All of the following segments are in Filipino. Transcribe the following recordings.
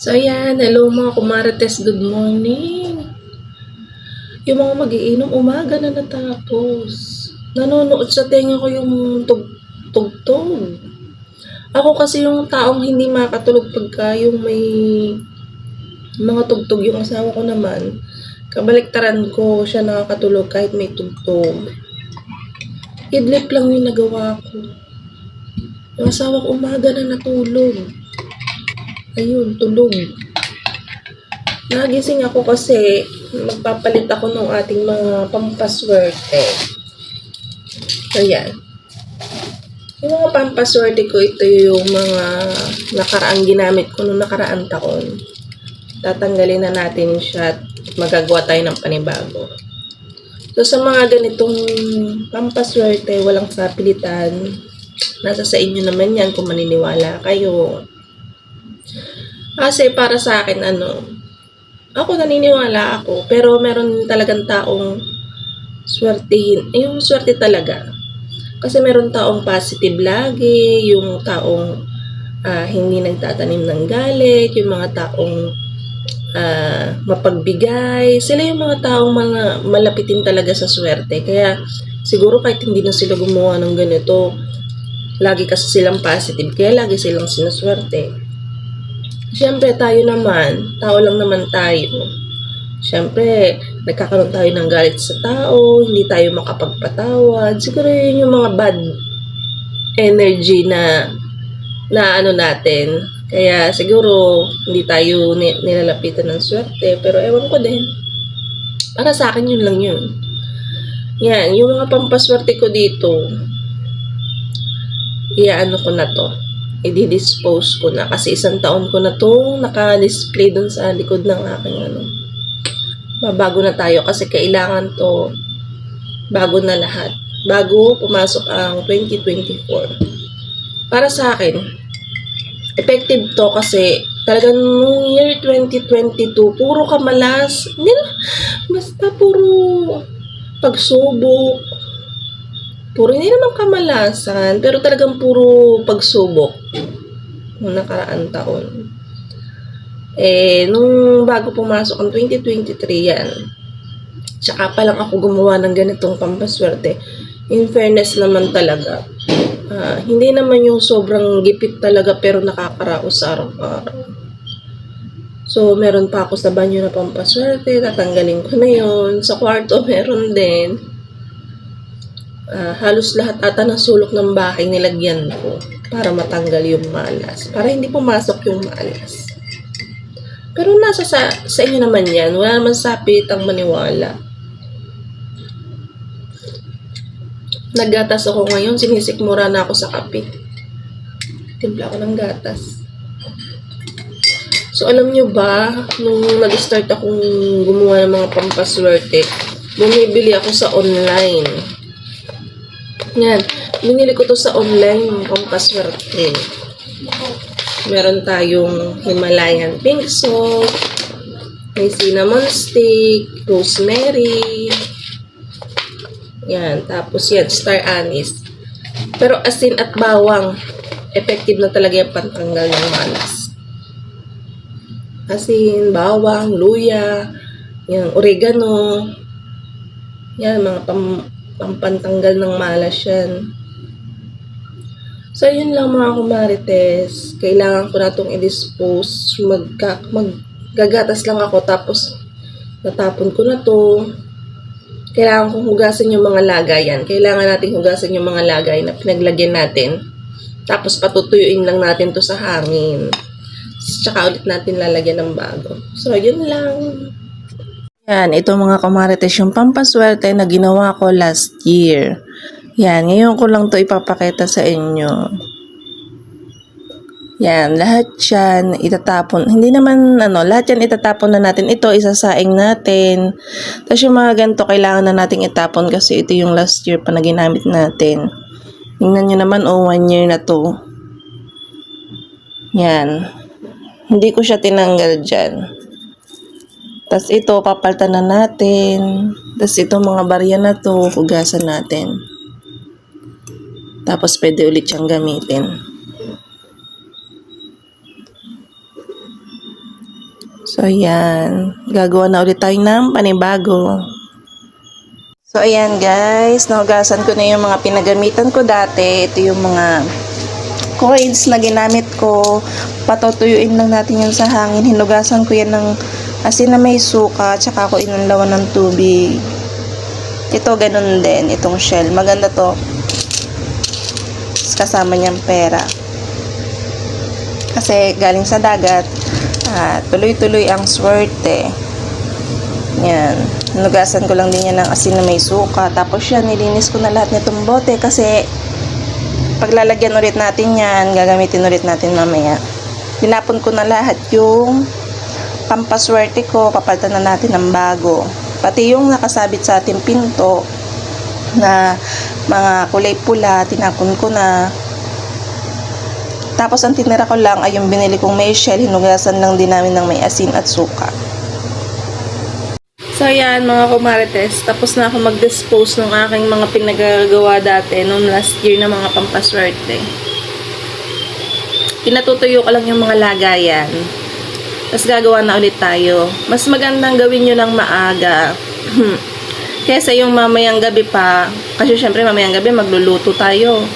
So, ayan. Hello mga kumarites. Good morning. Yung mga magiinom, umaga na natapos. Nanonood sa tenga ko yung tug tugtog. Ako kasi yung taong hindi makatulog pagka yung may mga tugtog. Yung asawa ko naman, kabaliktaran ko siya nakakatulog kahit may tugtog. Idlip lang yung nagawa ko. Yung asawa ko umaga na natulog. Ayun, tulog. Nagising ako kasi magpapalit ako ng ating mga pampaswerte. So, yan. Yung mga pampaswerte ko, ito yung mga nakaraang ginamit ko noong nakaraang taon. Tatanggalin na natin siya at magagawa tayo ng panibago. So, sa mga ganitong pampaswerte, walang sapilitan, nasa sa inyo naman yan kung maniniwala kayo. Kasi para sa akin, ano, ako naniniwala ako, pero meron talagang taong swertihin. Eh, yung swerte talaga. Kasi meron taong positive lagi, yung taong ah, hindi nagtatanim ng galit, yung mga taong ah, mapagbigay. Sila yung mga taong mga malapitin talaga sa swerte. Kaya siguro kahit hindi na sila gumawa ng ganito, lagi kasi silang positive, kaya lagi silang sinaswerte. Siyempre, tayo naman, tao lang naman tayo. Siyempre, nagkakaroon tayo ng galit sa tao, hindi tayo makapagpatawad. Siguro yun yung mga bad energy na na ano natin. Kaya siguro hindi tayo ni- nilalapitan ng swerte. Pero ewan ko din. Para sa akin yun lang yun. Yan, yung mga pampaswerte ko dito, iaano ko na to i-dispose ko na kasi isang taon ko na to naka-display dun sa likod ng aking ano. Babago na tayo kasi kailangan to bago na lahat. Bago pumasok ang 2024. Para sa akin, effective to kasi talagang nung year 2022, puro kamalas. Hindi na, basta puro pagsubok, puro hindi naman kamalasan, pero talagang puro pagsubok nung nakaraan taon. Eh, nung bago pumasok ang 2023 yan, tsaka pa lang ako gumawa ng ganitong pampaswerte. In fairness naman talaga, ah, hindi naman yung sobrang gipit talaga pero nakakaraos sa araw-araw. So, meron pa ako sa banyo na pampaswerte, tatanggalin ko na yon Sa kwarto, meron din. Ah, halos lahat ata ng sulok ng bahay nilagyan ko para matanggal yung malas. Para hindi pumasok yung malas. Pero nasa sa, sa inyo naman yan. Wala naman sapit ang maniwala. Naggatas ako ngayon. Sinisikmura na ako sa kape. Timpla ako ng gatas. So, alam nyo ba, nung nag-start akong gumawa ng mga pampaswerte, bumibili ako sa online. Yan. Binili ko to sa online yung pampaswerte. Meron tayong Himalayan pink salt, may cinnamon stick, rosemary, yan. Tapos yan, star anise. Pero asin at bawang, effective na talaga yung pantanggal ng malas. Asin, bawang, luya, yan, oregano, yan, mga pam, pampantanggal ng malas yan. So, yun lang mga kumarites. Kailangan ko na itong i-dispose. Magka, maggagatas lang ako tapos natapon ko na to. Kailangan kong hugasan yung mga lagayan. Kailangan nating hugasan yung mga lagay na pinaglagyan natin. Tapos patutuyuin lang natin to sa hangin. Tsaka ulit natin lalagyan ng bago. So, yun lang. Yan, ito mga kamarites, yung pampaswerte na ginawa ko last year. Yan, ngayon ko lang to ipapakita sa inyo. Yan, lahat yan itatapon. Hindi naman, ano, lahat yan itatapon na natin. Ito, isasaing natin. Tapos yung mga ganito, kailangan na nating itapon kasi ito yung last year pa na ginamit natin. Tingnan nyo naman, oh, one year na to. Yan. Hindi ko siya tinanggal dyan. Tapos ito, papaltan na natin. Tapos ito, mga barya na to, hugasan natin. Tapos pwede ulit siyang gamitin. So, ayan. Gagawa na ulit tayo ng panibago. So, ayan guys. Nahugasan ko na yung mga pinagamitan ko dati. Ito yung mga coins na ginamit ko. Patutuyuin lang natin yun sa hangin. Hinugasan ko yan ng asin na may suka. Tsaka ako inanlawan ng tubig. Ito, ganun din. Itong shell. Maganda to. Kasama niyang pera. Kasi galing sa dagat. At tuloy-tuloy ang swerte. Yan. Nugasan ko lang din yan ng asin na may suka. Tapos yan, nilinis ko na lahat nitong bote kasi paglalagyan ulit natin yan, gagamitin ulit natin mamaya. Dinapon ko na lahat yung pampaswerte ko, papalitan na natin ng bago. Pati yung nakasabit sa ating pinto na mga kulay pula, tinapon ko na. Tapos ang tinira ko lang ay yung binili kong may shell, hinugasan lang din namin ng may asin at suka. So yan mga kumarites, tapos na ako mag-dispose ng aking mga pinagagawa dati noong last year na mga pampaswerte. Pinatutuyo ko lang yung mga lagayan. Tapos gagawa na ulit tayo. Mas magandang gawin nyo ng maaga. Kesa yung mamayang gabi pa, kasi syempre mamayang gabi magluluto tayo.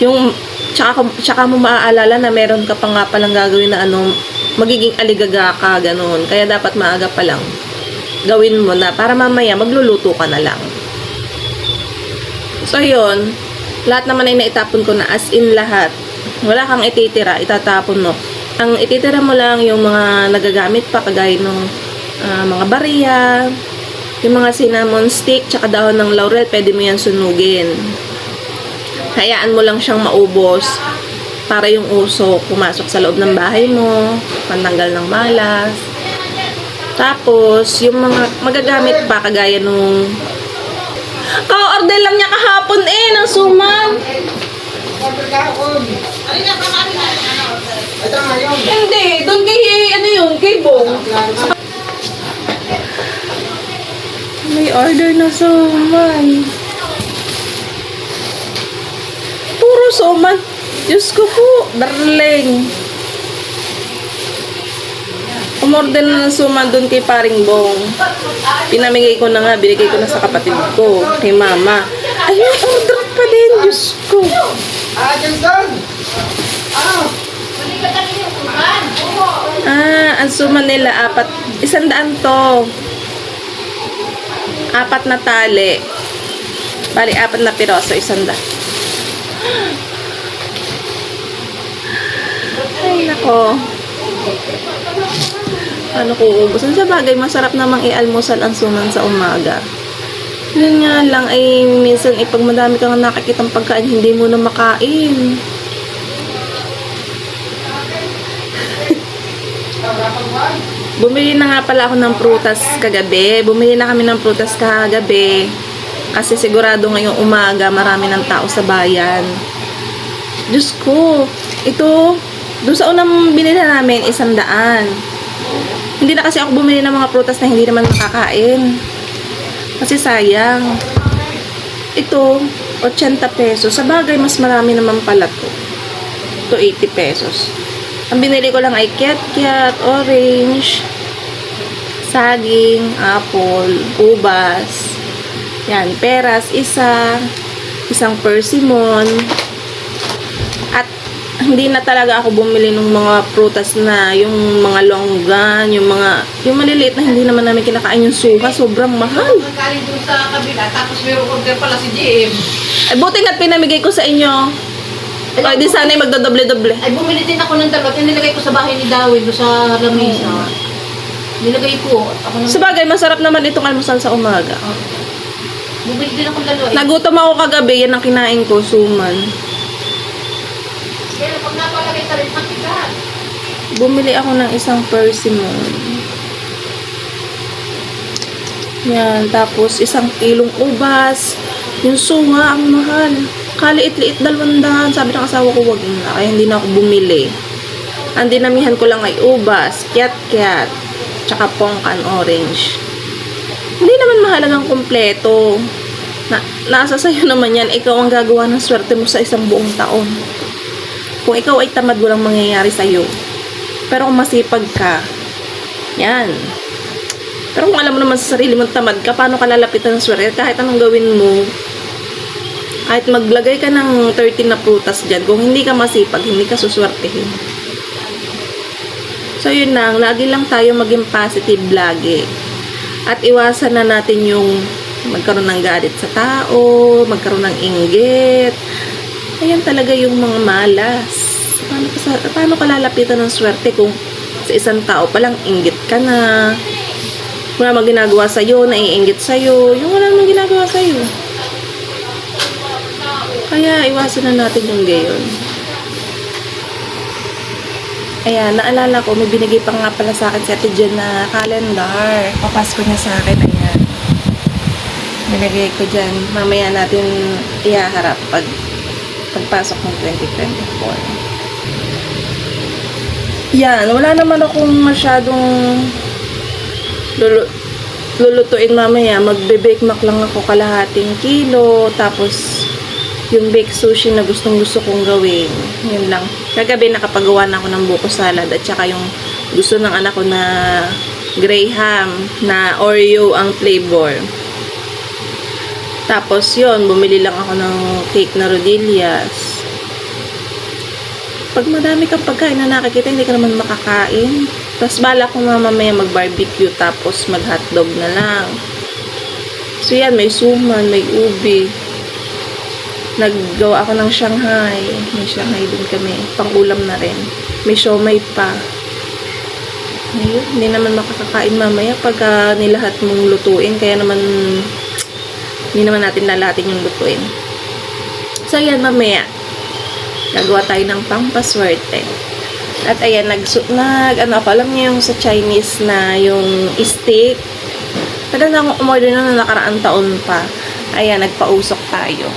Yung, tsaka, tsaka mo maaalala na meron ka pa nga palang gagawin na ano, magiging aligaga ka, ganun. Kaya dapat maaga pa lang gawin mo na para mamaya magluluto ka na lang. So, yun. Lahat naman ay naitapon ko na as in lahat. Wala kang ititira, itatapon mo. Ang ititira mo lang yung mga nagagamit pa kagaya ng ah, mga bariya, yung mga cinnamon stick, tsaka dahon ng laurel, pwede mo yan sunugin. Hayaan mo lang siyang maubos para yung usok pumasok sa loob ng bahay mo, pantanggal ng malas. Tapos, yung mga magagamit pa kagaya nung Ka-order lang niya kahapon eh, ng suman. Hindi, doon kay, ano yun, kay Bong. May order na suman. Puro suman. Diyos ko po, darling. Umorder na ng suman doon kay paring Bong. Pinamigay ko na nga, binigay ko na sa kapatid ko, kay mama. Ay, may order pa din, Diyos ko. Ah, Jensen! Ano? Ah, ang suman nila, apat, isang daan to. Apat na tali. Bali, apat na piroso, isang daan. Ay, nako. Ano ko ubusan? Sa bagay, masarap namang i-almusal ang suman sa umaga. Yun nga lang, ay minsan, eh, pag madami kang nakikitang pagkain, hindi mo na makain. Bumili na nga pala ako ng prutas kagabi. Bumili na kami ng prutas kagabi. Kasi sigurado ngayong umaga marami ng tao sa bayan. Diyos ko, ito, doon sa unang binili namin, isang daan. Hindi na kasi ako bumili ng mga prutas na hindi naman makakain. Kasi sayang. Ito, 80 pesos. Sa bagay, mas marami naman pala to. Ito, 80 pesos. Ang binili ko lang ay kiat-kiat, orange, saging, apple, ubas, yan, peras, isa, isang persimmon, hindi na talaga ako bumili ng mga prutas na yung mga longgan, yung mga, yung maliliit na hindi naman namin kinakain yung suka, sobrang mahal. Galing dun sa kabila, tapos mayroong order pala si GM. Ay, buti nga't pinamigay ko sa inyo. Ay, di sana'y magdodoble-doble. Ay, bumili din ako ng dalawa. Nilagay ko sa bahay ni Dawid doon sa lamesa. Nilagay ko. Ako Sa nang... bagay, masarap naman itong almusal sa umaga. Bumili din ako ng dalawa. eh. Nagutom ako kagabi, yan ang kinain ko, suman. Kaya pag napalagay ka rin, makikat. Bumili ako ng isang persimmon. Yan, tapos isang kilong ubas. Yung sunga, ang mahal. Kaliit-liit, dalawang Sabi ng asawa ko, wag na. Kaya hindi na ako bumili. Ang dinamihan ko lang ay ubas, kiat-kiat, tsaka pongkan orange. Hindi naman mahalagang kompleto. Na, nasa sa'yo naman yan, ikaw ang gagawa ng swerte mo sa isang buong taon. Kung ikaw ay tamad, walang mangyayari sa'yo. Pero kung masipag ka, Yan. Pero kung alam mo naman sa sarili mong tamad ka, paano ka lalapitan ng swerte? Kahit anong gawin mo, kahit maglagay ka ng 13 na prutas dyan, kung hindi ka masipag, hindi ka suswertehin. So, yun lang. Lagi lang tayo maging positive lagi. At iwasan na natin yung magkaroon ng galit sa tao, magkaroon ng inggit. Ayan talaga yung mga malas. Paano ka, paano ka lalapitan ng swerte kung sa isang tao palang inggit ka na, wala namang ginagawa sa'yo, naiinggit sa'yo, yung wala namang ginagawa sa'yo. Kaya iwasan na natin yung gayon. Ayan, naalala ko, may binigay pa nga pala sa akin si Ate Jen na calendar. Papasko niya sa akin, ayan. Binigay ko dyan. Mamaya natin ihaharap pag pagpasok ng 2024. Yan, wala naman akong masyadong lulu lulutuin mamaya. Magbe-bake mac lang ako kalahating kilo. Tapos, yung baked sushi na gustong gusto kong gawin. Yun lang. Kagabi nakapagawa na ako ng buko salad at saka yung gusto ng anak ko na graham na Oreo ang flavor. Tapos yun, bumili lang ako ng cake na rodillas. Pag madami kang pagkain na nakikita, hindi ka naman makakain. Tapos bala ko nga mamaya mag-barbecue tapos mag-hotdog na lang. So yan, may suman, may ubi. Naggawa ako ng Shanghai. May Shanghai din kami. Pangulam na rin. May siomay pa. Ayun, hindi naman makakakain mamaya pag ah, nilahat mong lutuin. Kaya naman, hindi naman natin lalahatin yung lutuin. So, yan mamaya. Gagawa tayo ng pampaswerte. At ayan, nag, nag ano ako, alam niyo yung sa Chinese na yung steak. Tagal na akong umorder na na nakaraang taon pa. Ayan, nagpausok tayo.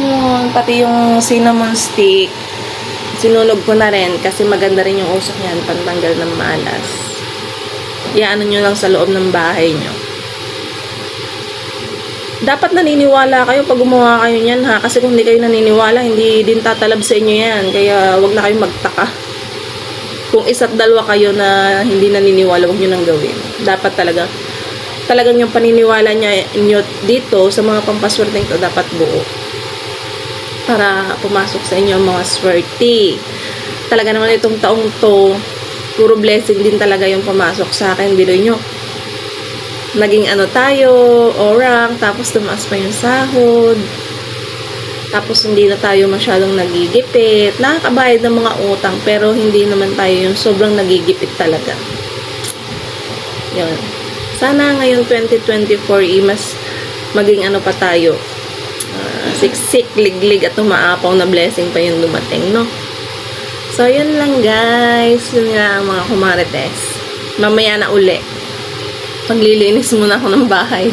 Yun, pati yung cinnamon stick. Sinunog ko na rin kasi maganda rin yung usok niyan, pantanggal ng malas. Iyaano nyo lang sa loob ng bahay nyo. Dapat naniniwala kayo pag gumawa kayo niyan ha. Kasi kung hindi kayo naniniwala, hindi din tatalab sa inyo yan. Kaya wag na kayong magtaka. Kung isa't dalawa kayo na hindi naniniwala, wag nyo nang gawin. Dapat talaga, talagang yung paniniwala niya inyo dito sa mga pampaswerteng to dapat buo para pumasok sa inyo ang mga swerte. Talaga naman itong taong to, puro blessing din talaga yung pumasok sa akin. Bilo nyo, naging ano tayo, orang, tapos tumaas pa yung sahod. Tapos hindi na tayo masyadong nagigipit. Nakakabayad ng mga utang, pero hindi naman tayo yung sobrang nagigipit talaga. Yun. Sana ngayon 2024, eh, mas maging ano pa tayo, Ah, siksik, liglig at umaapaw na blessing pa yung dumating, no? So, yun lang guys. Yun nga mga kumarites. Mamaya na uli. Maglilinis muna ako ng bahay.